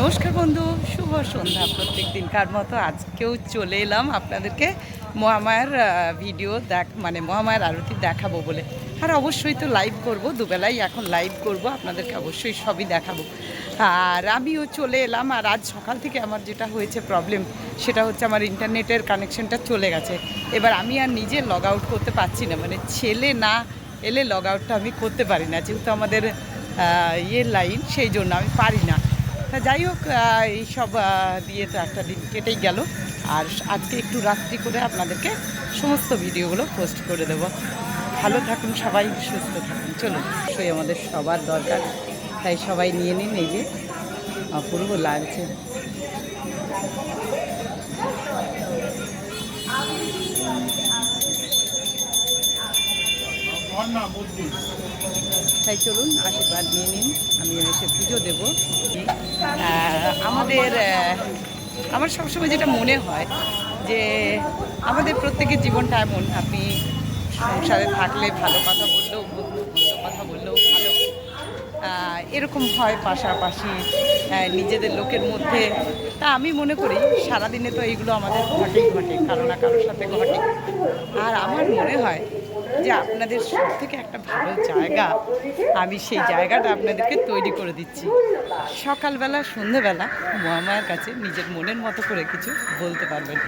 নমস্কার বন্ধু, শুভ সন্ধ্যা প্রত্যেক দিনকার মতো। আজকেও চলে এলাম আপনাদেরকে মহামায়ার ভিডিও দেখ মানে মহামায়ার আরতি দেখাবো বলে। আর অবশ্যই তো লাইভ করব, দুবেলাই এখন লাইভ করব, আপনাদেরকে অবশ্যই সবই দেখাবো। আর আমিও চলে এলাম, আর আজ সকাল থেকে আমার যেটা হয়েছে প্রবলেম সেটা হচ্ছে আমার ইন্টারনেটের কানেকশনটা চলে গেছে। এবার আমি আর নিজে লগ আউট করতে পারছি না মানে ছেলে না এলে লগ আউটটা আমি করতে পারি না, যেহেতু আমাদের ইয়ের লাইন সেই জন্য আমি পারি না। তা যাই হোক এইসব দিয়ে তো একটা দিন কেটেই গেল। আর আজকে একটু রাত্রি করে আপনাদেরকে সমস্ত ভিডিওগুলো পোস্ট করে দেব। ভালো থাকুন সবাই, সুস্থ থাকুন। চলুন, অবশ্যই আমাদের সবার দরকার। তাই সবাই নিয়ে নিন এই যে অপূর্ব লাগছে। তাই চলুন, আশীর্বাদ নিয়ে নিন। আমি এসে পুজো দেব। আমাদের আমার সবসময় যেটা মনে হয় যে আমাদের প্রত্যেকের জীবনটা এমন। আপনি সংসারে থাকলে ভালো কথা বললেও মন্দ কথা বললেও ভালো। এরকম হয় পাশাপাশি নিজেদের লোকের মধ্যে। তা আমি মনে করি সারাদিনে তো এইগুলো আমাদের ঘটেই ঘটে, কারও না কারোর সাথে ঘটে। আর আমার মনে হয় যে আপনাদের সব থেকে একটা ভালো জায়গা, আমি সেই জায়গাটা আপনাদেরকে তৈরি করে দিচ্ছি। সকালবেলা, সন্ধেবেলা মহামায়ার কাছে নিজের মনের মতো করে কিছু বলতে পারবেন,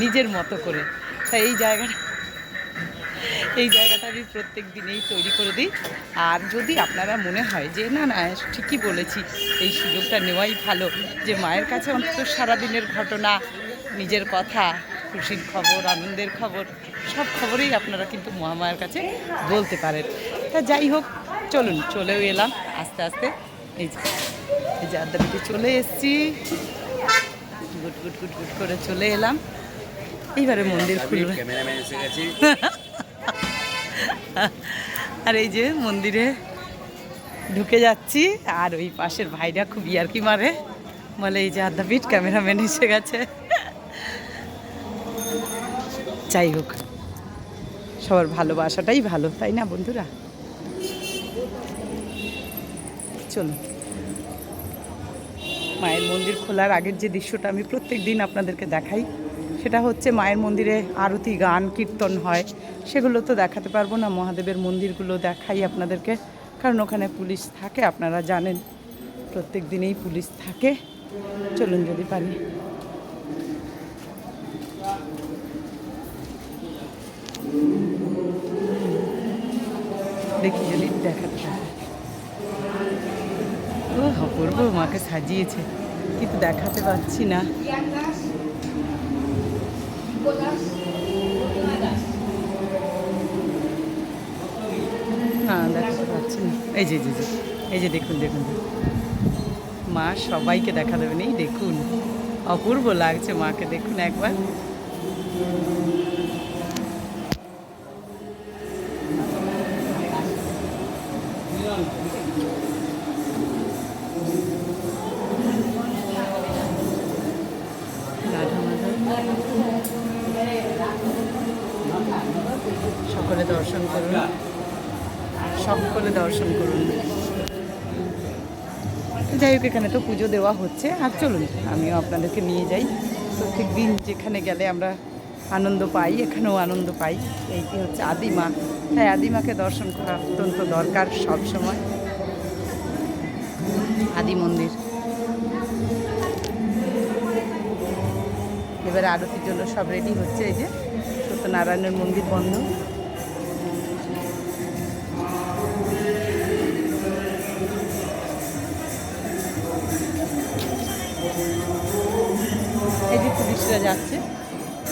নিজের মতো করে। তাই এই জায়গাটা এই জায়গাটা আমি প্রত্যেক দিনেই তৈরি করে দিই। আর যদি আপনারা মনে হয় যে, না না, ঠিকই বলেছি, এই সুযোগটা নেওয়াই ভালো, যে মায়ের কাছে অন্তত সারাদিনের ঘটনা, নিজের কথা খুশির খবর আনন্দের খবর সব খবরেই আপনারা কিন্তু মহামায়ের কাছে বলতে পারেন। তা যাই হোক চলুন চলেও এলাম আস্তে আস্তে। এই যে এই যে আড্ডাপিঠে চলে এসেছি। গুট গুট গুট গুট করে চলে এলাম। এইবারে মন্দির খুলবে। আর এই যে মন্দিরে ঢুকে যাচ্ছি আর ওই পাশের ভাইরা খুব ইয়ারকি মারে। বলে এই যে আদ্যাপীঠ ক্যামেরাম্যান এসে গেছে। যাই হোক, সবার ভালোবাসাটাই ভালো, তাই না বন্ধুরা? চলুন। মায়ের মন্দির খোলার আগের যে দৃশ্যটা আমি প্রত্যেক দিন আপনাদেরকে দেখাই, সেটা হচ্ছে মায়ের মন্দিরে আরতি, গান, কীর্তন হয়। সেগুলো তো দেখাতে পারব না, মহাদেবের মন্দিরগুলো দেখাই আপনাদেরকে, কারণ ওখানে পুলিশ থাকে, আপনারা জানেন, প্রত্যেক দিনেই পুলিশ থাকে। চলুন যদি পারি। দেখি যদি দেখাতে ও অপূর্ব মাকে সাজিয়েছে। কিন্তু দেখাতে পারছি না। না দেখাতে পারছি না। এই যে যে, এই যে দেখুন দেখুন। মা সবাইকে দেখা দেবেন এই দেখুন। অপূর্ব লাগছে মাকে। দেখুন একবার। সকলে দর্শন করুন। সকলে দর্শন করুন। যাই হোক, এখানে তো পুজো দেওয়া হচ্ছে। আর চলুন, আমিও আপনাদেরকে নিয়ে যাই। প্রত্যেক দিন যেখানে গেলে আমরা আনন্দ পাই, এখানেও আনন্দ পাই। এইটি হচ্ছে আদিমা। তাই আদিমাকে দর্শন করা অত্যন্ত দরকার সব সময় আদি মন্দির। এবারে আরতির জন্য সব রেডি হচ্ছে, এই যে সত্যনারায়ণের মন্দির বন্ধ। এই যে পুলিশরা যাচ্ছে।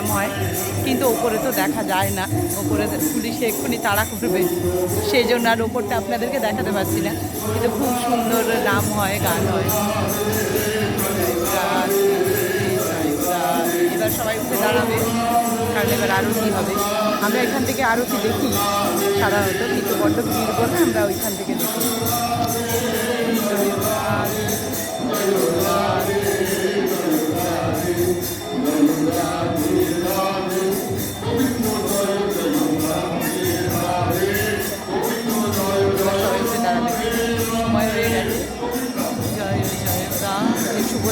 নাম হয়। কিন্তু ওপরে তো দেখা যায় না। ওপরে পুলিশে এক্ষুনি তাড়া করবে। সেই জন্য আর ওপরটা আপনাদেরকে দেখাতে পারছি না। কিন্তু খুব সুন্দর নাম হয়, গান হয়। এবার সবাই উঠে দাঁড়াবে। কারণ এবার আরতি হবে। আমরা এখান থেকে আরতি দেখি। সাধারণত কিন্তু বড্ড ভিড় বলে আমরা ওইখান থেকে দেখি।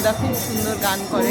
দাদা খুব সুন্দর গান করে।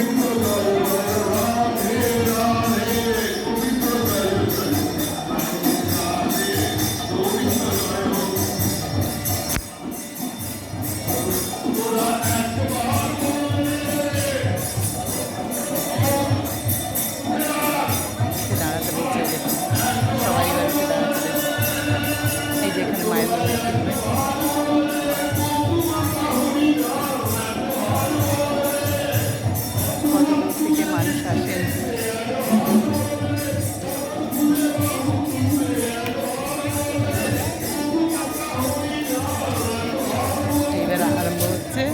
হচ্ছে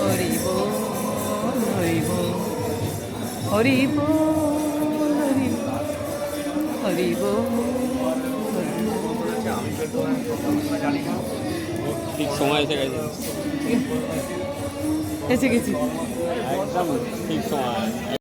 হরি বল হরি বল হরি হরি ঠিক সময় এসে গেছে। এসে গেছি। একদম ঠিক সময়।